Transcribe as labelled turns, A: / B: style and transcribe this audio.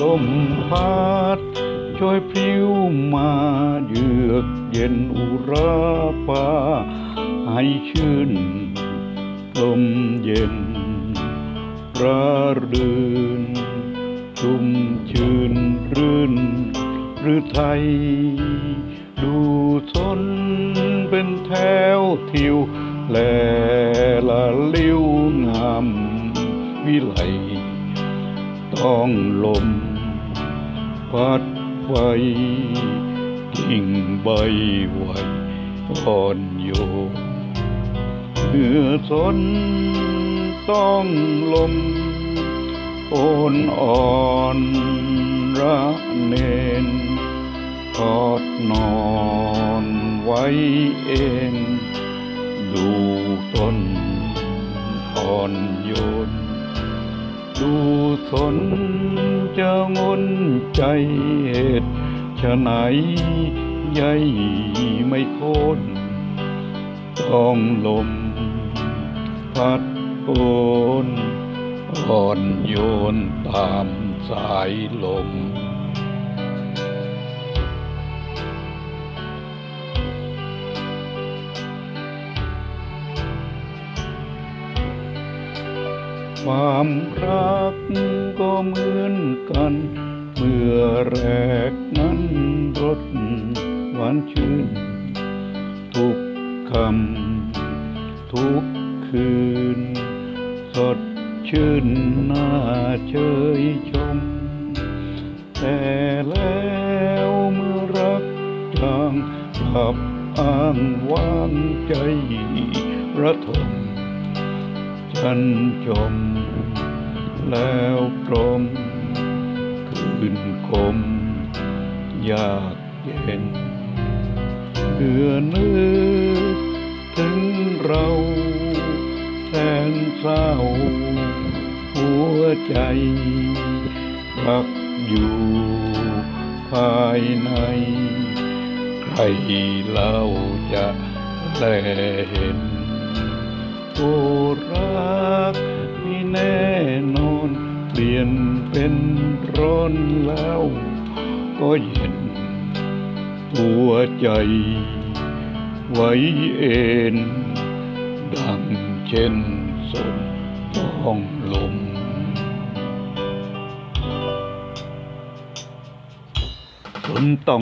A: ลมพัดช่วยพิ้วมาเยือกเย็นอุราปาให้ชื่นลมเย็นระรื่นชุ่มชื่นรื่นหรือไทย ดูสนเป็นแถวทิวแลละลิ้วงามวิไลต้องลม พัดไฟกิ่งใบไหวอ่อนโยนเมื่อสนต้องลมโอนอ่อนระเนนทอดนอนไว้เองดูต้นอ่อนโยน ดูสนจะงนใจเหตุฉะไหนใยไม่โค่นต้องลม พัดโอนอ่อนโยนตามสายลม ความรักก็เหมือนกัน เมื่อแรกนั้นรสหวานชื่น ทุกคำทุกคืน สดชื่นน่าเชยชม แต่แล้วเมื่อรักจางกลับอ้างวางใจระทม ฉันจมแล้วตรมคืนคมยากเย็นเพื่อนึกถึงเราแทนเศร้า หัวใจรักอยู่ภายใน ใครเล่าจะแลเห็น โอรักมีแน่นอน เปลี่ยนเป็นร้อนแล้ว ก็เย็น หัวใจ ไว้เอ็นดังเช่นสนต้องลมสนต้อง